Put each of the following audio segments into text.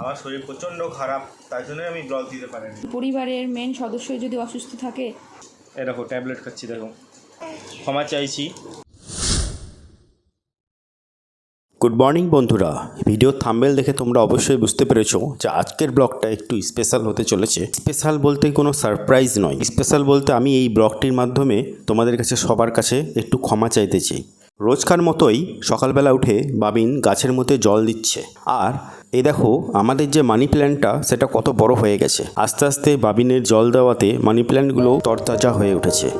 আমার শরীর প্রচণ্ড খারাপ তার জন্যই আমি ব্লগ দিতে পারিনি। পরিবারের মেন সদস্য যদি অসুস্থ থাকে? এ দেখো ট্যাবলেট খাচ্ছি দেখো। ক্ষমা চাইছি। গুড মর্নিং বন্ধুরা। ভিডিও থাম্বেল দেখে তোমরা অবশ্যই বুঝতে পেরেছ যে আজকের ব্লগটা একটু স্পেশাল হতে চলেছে। স্পেশাল বলতে কোনো সারপ্রাইজ নয়। স্পেশাল বলতে আমি এই ব্লগটির মাধ্যমে তোমাদের কাছে সবার কাছে একটু ক্ষমা চাইতে চাই। রোজকার মতোই সকালবেলা উঠে বাবিন গাছের মধ্যে জল দিচ্ছে। আর এ দেখো, আমাদের যে মানি প্ল্যান্টটা সেটা কত বড় হয়ে গেছে। আস্তে আস্তে বাবিনের জল দেওয়াতে মানি প্ল্যান্টগুলো তরতাজা হয়ে উঠেছে।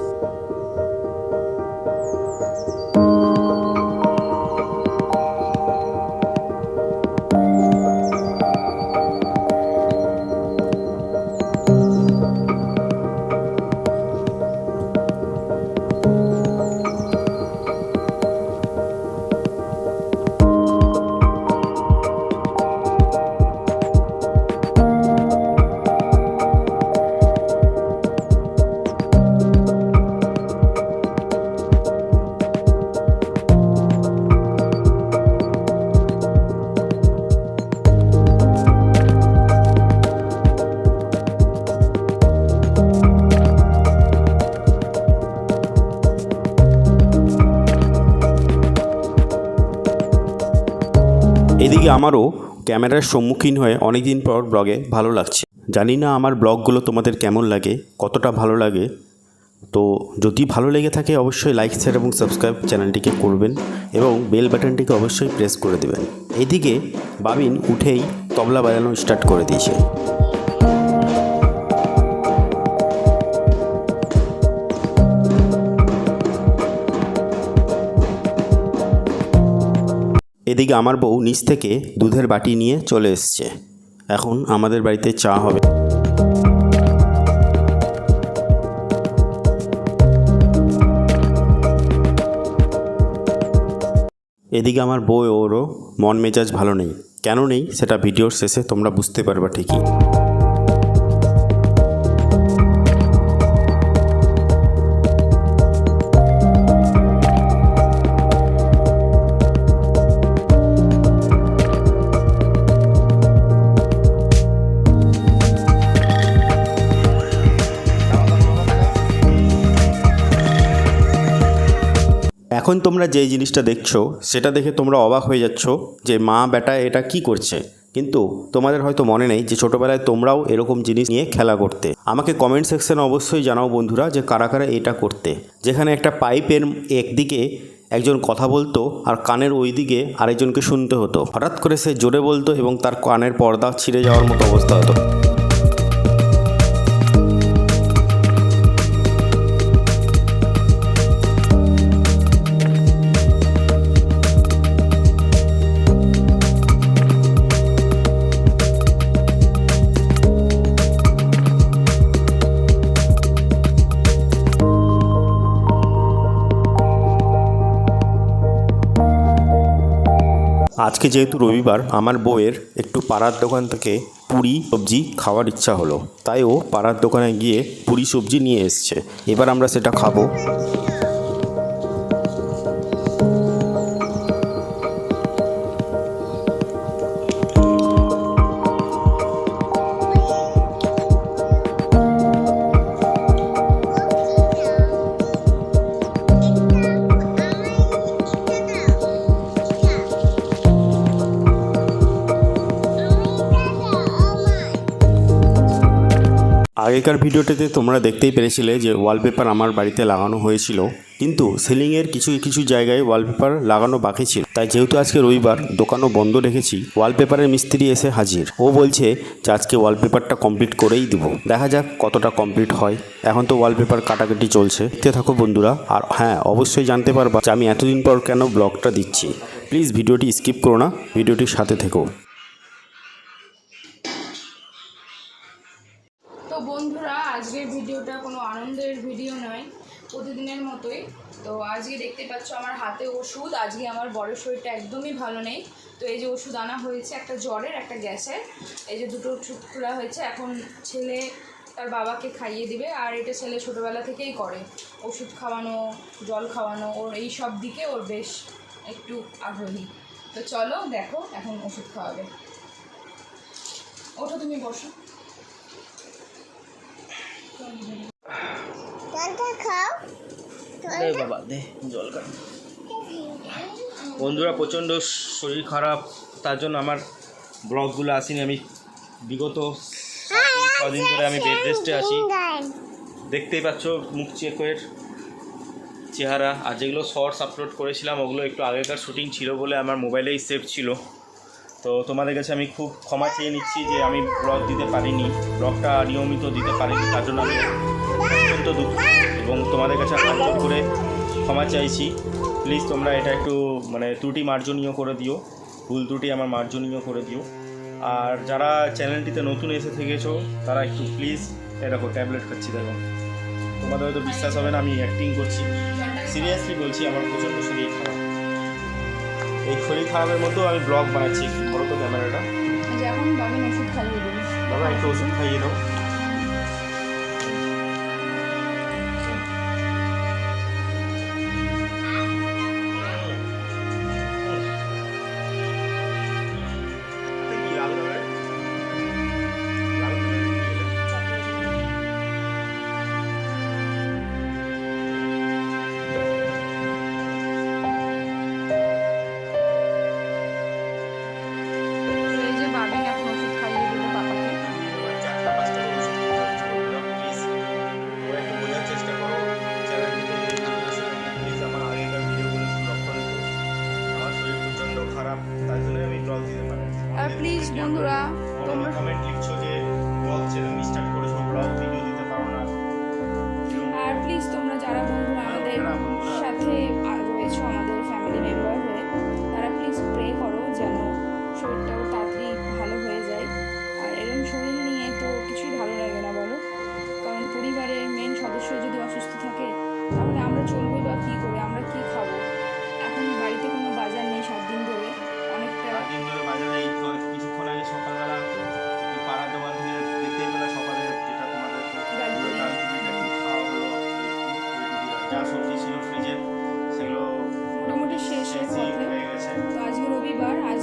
আমারও ক্যামেরার সম্মুখীন হয়ে অনেক দিন পর ব্লগে ভালো লাগছে। জানি না আমার ব্লগগুলো তোমাদের কেমন লাগে, কতটা ভালো লাগে। তো যদি ভালো লেগে থাকে অবশ্যই লাইক শেয়ার এবং সাবস্ক্রাইব চ্যানেলটিকে করবেন এবং বেল বাটনটিকে অবশ্যই প্রেস করে দেবেন। এদিকে বাবিন উঠেই তবলা বাজানো স্টার্ট করে দিয়েছে। এদিকে আমার বউ নিচ থেকে দুধের বাটি নিয়ে চলে এসছে। এখন আমাদের বাড়িতে চা হবে। এদিকে আমার বউ, ওরও মন মেজাজ ভালো নেই। কেন নেই সেটা ভিডিওর শেষে তোমরা বুঝতে পারবা ঠিকই। এখন তোমরা যে জিনিসটা দেখছ, সেটা দেখে তোমরা অবাক হয়ে যাচ্ছ যে মা বেটা এটা কি করছে। কিন্তু তোমাদের হয়তো মনে নেই যে ছোটোবেলায় তোমরাও এরকম জিনিস নিয়ে খেলা করতে। আমাকে কমেন্ট সেকশনে অবশ্যই জানাও বন্ধুরা যে কারা কারা এটা করতে। যেখানে একটা পাইপের একদিকে একজন কথা বলতো আর কানের ওই দিকে আরেকজনকে শুনতে হতো। হঠাৎ করে সে জোরে বলতো এবং তার কানের পর্দা ছিঁড়ে যাওয়ার মতো অবস্থা হতো। আজকে যেহেতু রবিবার, আমার বউয়ের একটু পাড়ার দোকান থেকে পুরি, সবজি খাওয়ার ইচ্ছা হলো। তাই ও পাড়ার দোকানে গিয়ে পুরি, সবজি নিয়ে এসছে। এবার আমরা সেটা খাব। আগেকার ভিডিওটিতে তোমরা দেখতেই পেরেছিলে যে ওয়ালপেপার আমার বাড়িতে লাগানো হয়েছিল। কিন্তু সিলিংয়ের কিছু কিছু জায়গায় ওয়ালপেপার লাগানো বাকি ছিল। তাই যেহেতু আজকে রবিবার, দোকানও বন্ধ রেখেছি ওয়ালপেপারের মিস্ত্রি এসে হাজির। ও বলছে যে আজকে ওয়ালপেপারটা কমপ্লিট করেই দিব। দেখা যাক কতটা কমপ্লিট হয়। এখন তো ওয়ালপেপার কাটাকাটি চলছে। দেখতে থাকো বন্ধুরা। আর হ্যাঁ অবশ্যই জানতে পারবা যে আমি এতদিন পর কেন ব্লগটা দিচ্ছি। প্লিজ ভিডিওটি স্কিপ করো না। ভিডিওটির সাথে থেকো। তো বন্ধুরা, আজকের ভিডিওটা কোনো আনন্দের ভিডিও নয়, প্রতিদিনের মতোই। তো আজকে দেখতে পাচ্ছ আমার হাতে ওষুধ, আজকে আমার বড় শরীরটা একদমই ভালো নেই। তো এই যে ওষুধ আনা হয়েছে একটা জ্বরের, একটা গ্যাসের। এই যে দুটো ওষুধ খোলা হয়েছে, এখন ছেলে তার বাবাকে খাইয়ে দিবে, আর এটা ছেলে ছোটোবেলা থেকেই করে। ওষুধ খাওয়ানো, জল খাওয়ানো, ওর এই সব দিকে ওর বেশ একটু আগ্রহী। তো চলো দেখো, এখন ওষুধ খাওয়াবে ওঠো তুমি, বসো। খাও। দে বাবা দে জল খান বন্ধুরা প্রচণ্ড শরীর খারাপ। তার জন্য আমার ব্লগগুলো আসিনি। আমি বিগত সাত দিন, ধরে আমি বেড রেস্টে আছি। দেখতেই পাচ্ছ মুখ চেকের চেহারা। আর যেগুলো শর্টস আপলোড করেছিলাম ওগুলো একটু আগেকার শুটিং ছিল বলে আমার মোবাইলেই সেভ ছিল। তো তোমাদের কাছে আমি খুব ক্ষমা চেয়ে নিচ্ছি যে আমি ব্লগ দিতে পারিনি, ব্লগটা নিয়মিত দিতে পারিনি, তার জন্য আমি অত্যন্ত দুঃখ। এবং তোমাদের কাছে হাত করে ক্ষমা চাইছি। প্লিজ তোমরা এটা একটু মানে ত্রুটি মার্জনীয় করে দিও। ভুল ত্রুটি আমার মার্জনীয় করে দিও। আর যারা চ্যানেলটিতে নতুন এসে থেকেছো, তারা একটু প্লিজ এরকম ট্যাবলেট খাচ্ছি, দেখো। তোমাদের হয়তো বিশ্বাস হবে না, আমি অ্যাক্টিং করছি। সিরিয়াসলি বলছি, আমার প্রচণ্ড শরীর খারাপ। এই শরীর খারাপের মতো আমি ব্লগ বানাচ্ছি। ধরো তো ক্যামেরাটা। যে এখন বাবা ওষুধ খাইয়ে দেবো বাবা একটু ওষুধ খাইয়ে দাও। বন্ধুরা, তোমরা কমেন্ট লিখছো যে ব্লগ চ্যানেল স্টার্ট করেছ ব্লগ ভিডিও দিতে পারো না আর প্লিজ তোমরা যারা বন্ধুরা আমাদের সাথে রয়েছো আমাদের সিরিজের সেগুলো মোটামুটি শেষ হয়ে গেছে। তো আজকে রবিবার আজ